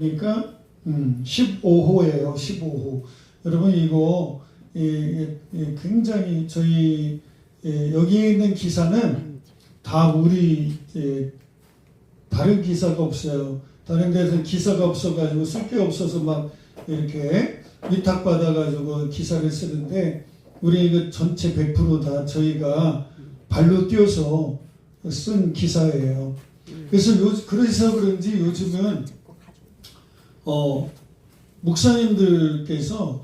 그러니까 음, 15호예요. 15호. 여러분 이거 예, 예, 예, 굉장히 저희 예, 여기에 있는 기사는 다 우리 예, 다른 기사가 없어요. 다른 데서 기사가 없어가지고 쓸 게 없어서 막 이렇게 위탁 받아가지고 기사를 쓰는데 우리 이거 전체 100%다 저희가 발로 뛰어서 쓴 기사예요. 그래서 요, 그래서 그런지 요즘은 어, 목사님들께서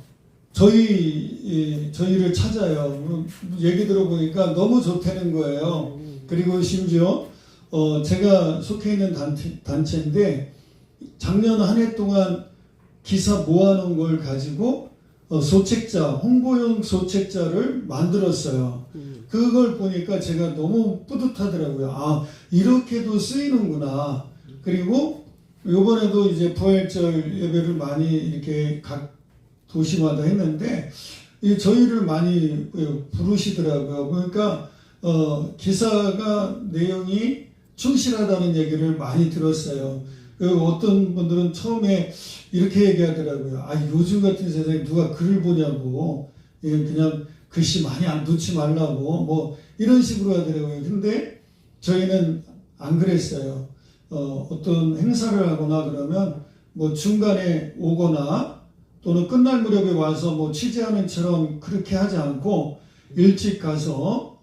저희 예, 저희를 찾아요. 뭐, 얘기 들어보니까 너무 좋다는 거예요. 그리고 심지어 어, 제가 속해 있는 단체, 단체인데 작년 한 해 동안 기사 모아놓은 걸 가지고 어, 소책자 홍보용 소책자를 만들었어요. 그걸 보니까 제가 너무 뿌듯하더라고요. 아 이렇게도 쓰이는구나. 그리고 요번에도 이제 부활절 예배를 많이 이렇게 각 도시마다 했는데 이 저희를 많이 부르시더라고요. 그러니까 어, 기사가 내용이 충실하다는 얘기를 많이 들었어요. 그 어떤 분들은 처음에 이렇게 얘기하더라고요. 아 요즘 같은 세상에 누가 글을 보냐고 예, 그냥 글씨 많이 안 놓지 말라고 뭐 이런 식으로 하더라고요. 근데 저희는 안 그랬어요. 어, 어떤 행사를 하거나 그러면 뭐 중간에 오거나 또는 끝날 무렵에 와서 뭐 취재하는 처럼 그렇게 하지 않고 일찍 가서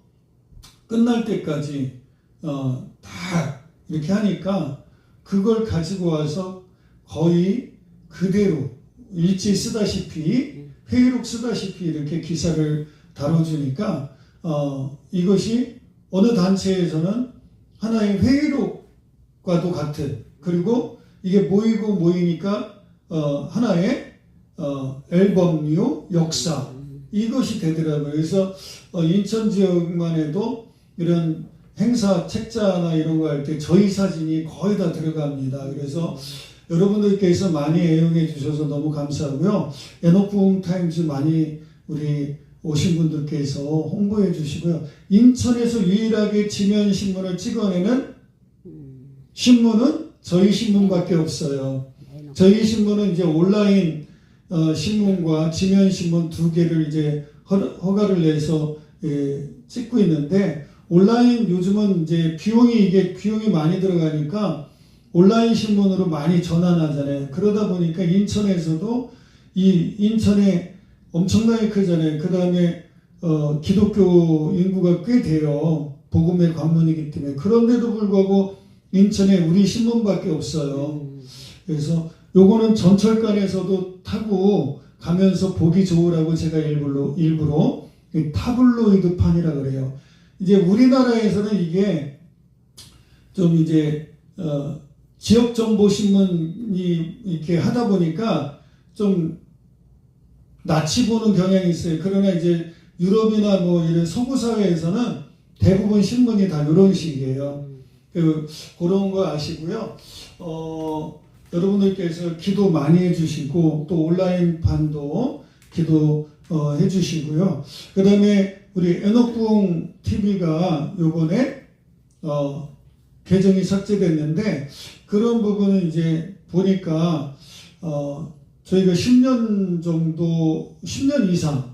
끝날 때까지 어, 다 이렇게 하니까 그걸 가지고 와서 거의 그대로 일찍 쓰다시피 회의록 쓰다시피 이렇게 기사를 다뤄주니까 어, 이것이 어느 단체에서는 하나의 회의록 과도 같은 그리고 이게 모이고 모이니까 어, 하나의 어, 앨범류 역사 이것이 되더라고요. 그래서 어, 인천 지역만 해도 이런 행사 책자나 이런 거 할 때 저희 사진이 거의 다 들어갑니다. 그래서 여러분들께서 많이 애용해 주셔서 너무 감사하고요. 에노풍 타임즈 많이 우리 오신 분들께서 홍보해 주시고요. 인천에서 유일하게 지면 신문을 찍어내는 신문은 저희 신문밖에 없어요. 저희 신문은 이제 온라인 어, 신문과 지면 신문 두 개를 이제 허, 허가를 내서 예, 찍고 있는데 온라인 요즘은 이제 비용이 이게 비용이 많이 들어가니까 온라인 신문으로 많이 전환하잖아요. 그러다 보니까 인천에서도 이 인천에 엄청나게 크잖아요. 그 다음에 어, 기독교 인구가 꽤 돼요. 복음의 관문이기 때문에 그런데도 불구하고 인천에 우리 신문밖에 없어요. 그래서 요거는 전철관에서도 타고 가면서 보기 좋으라고 제가 일부러 일부러 이 타블로이드판이라 그래요. 이제 우리나라에서는 이게 좀 이제 어, 지역 정보 신문이 이렇게 하다 보니까 좀 낯이 보는 경향이 있어요. 그러나 이제 유럽이나 뭐 이런 서구 사회에서는 대부분 신문이 다 이런 식이에요. 그 그런 거 아시고요. 어, 여러분들께서 기도 많이 해주시고 또 온라인판도 기도 어, 해주시고요. 그 다음에 우리 에너풍 TV가 요번에 어, 계정이 삭제됐는데 그런 부분은 이제 보니까 어, 저희가 10년 정도, 10년 이상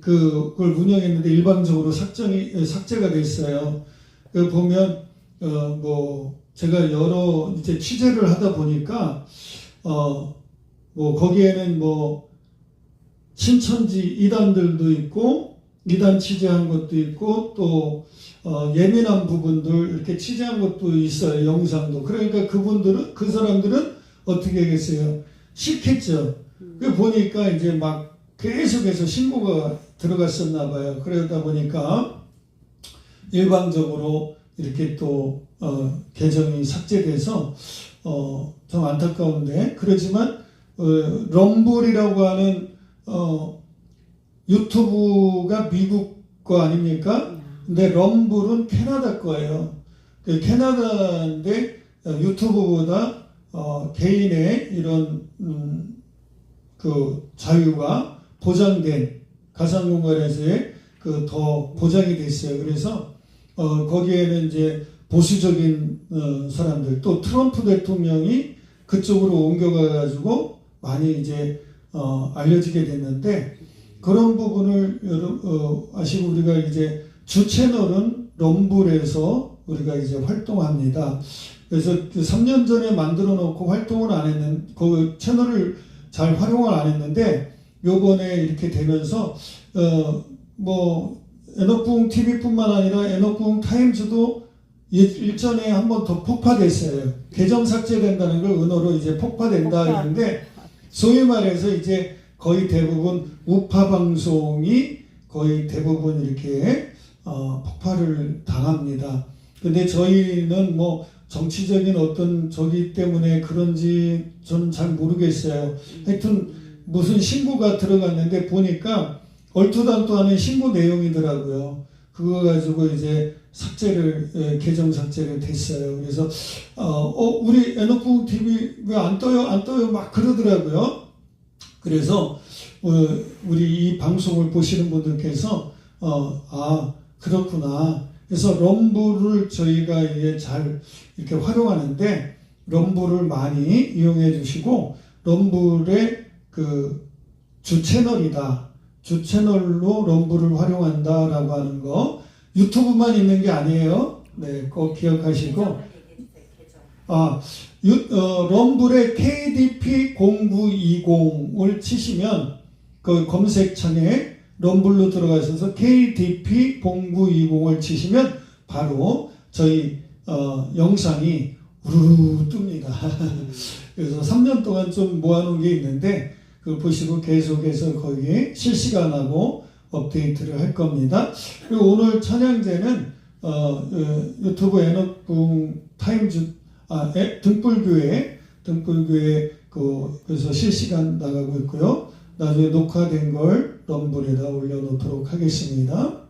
그걸 운영했는데 일방적으로 삭제가 됐어요. 그 보면 어, 뭐 제가 여러 이제 취재를 하다 보니까 어, 뭐 거기에는 뭐 신천지 이단들도 있고 이단 취재한 것도 있고 또 어, 예민한 부분들 이렇게 취재한 것도 있어요 영상도. 그러니까 그분들은 그 사람들은 어떻게 하겠어요? 싫겠죠. 그 보니까 이제 막 계속해서 신고가 들어갔었나 봐요. 그러다 보니까 일방적으로 이렇게 또 어, 계정이 삭제돼서 어, 좀 안타까운데 그렇지만 어, 럼블이라고 하는 어, 유튜브가 미국 거 아닙니까? 근데 럼블은 캐나다 거예요. 그 캐나다인데 어, 유튜브보다 어, 개인의 이런 음, 그 자유가 보장된 가상 공간에서의 그 더 보장이 됐어요. 그래서 어, 거기에는 이제 보수적인 어, 사람들 또 트럼프 대통령이 그쪽으로 옮겨가 가지고 많이 이제 어, 알려지게 됐는데 그런 부분을 여러, 어, 아시고 우리가 이제 주 채널은 럼블에서 우리가 이제 활동합니다. 그래서 그 3년 전에 만들어 놓고 활동을 안 했는 그 채널을 잘 활용을 안 했는데 요번에 이렇게 되면서 어뭐 에너궁 TV뿐만 아니라 에너궁 타임즈도 일- 일전에 한 번 더 폭파됐어요. 계정 삭제된다는 걸 은어로 이제 폭파된다 폭파. 했는데 소위 말해서 이제 거의 대부분 우파 방송이 거의 대부분 이렇게 어, 폭발을 당합니다. 근데 저희는 뭐 정치적인 어떤 저기 때문에 그런지 저는 잘 모르겠어요. 하여튼 무슨 신고가 들어갔는데 보니까 얼토당토하는 신고 내용이더라고요. 그거 가지고 이제 삭제를 예, 계정 삭제를 됐어요. 그래서 어, 어, 우리 에너풍 TV 왜 안 떠요 안 떠요 막 그러더라고요. 그래서 어, 우리 이 방송을 보시는 분들께서 어, 아 그렇구나. 그래서 럼블을 저희가 이게 잘 이렇게 활용하는데 럼블을 많이 이용해 주시고 럼블의 그 주 채널이다. 주 채널로 럼블을 활용한다라고 하는 거 유튜브만 있는 게 아니에요. 네, 꼭 기억하시고 아, 유, 어, 럼블의 KDP 0920을 치시면 그 검색창에 럼블로 들어가셔서 KDP 0920을 치시면 바로 저희 어, 영상이 우르르 뜹니다. 그래서 3년 동안 좀 모아놓은 게 있는데 그걸 보시고 계속해서 거기에 실시간하고 업데이트를 할 겁니다. 그리고 오늘 찬양제는 어, 어, 유튜브 에너궁 타임즈 아, 에, 등불교회 등불교회 그 그래서 실시간 나가고 있고요. 나중에 녹화된 걸 럼블에다 올려놓도록 하겠습니다.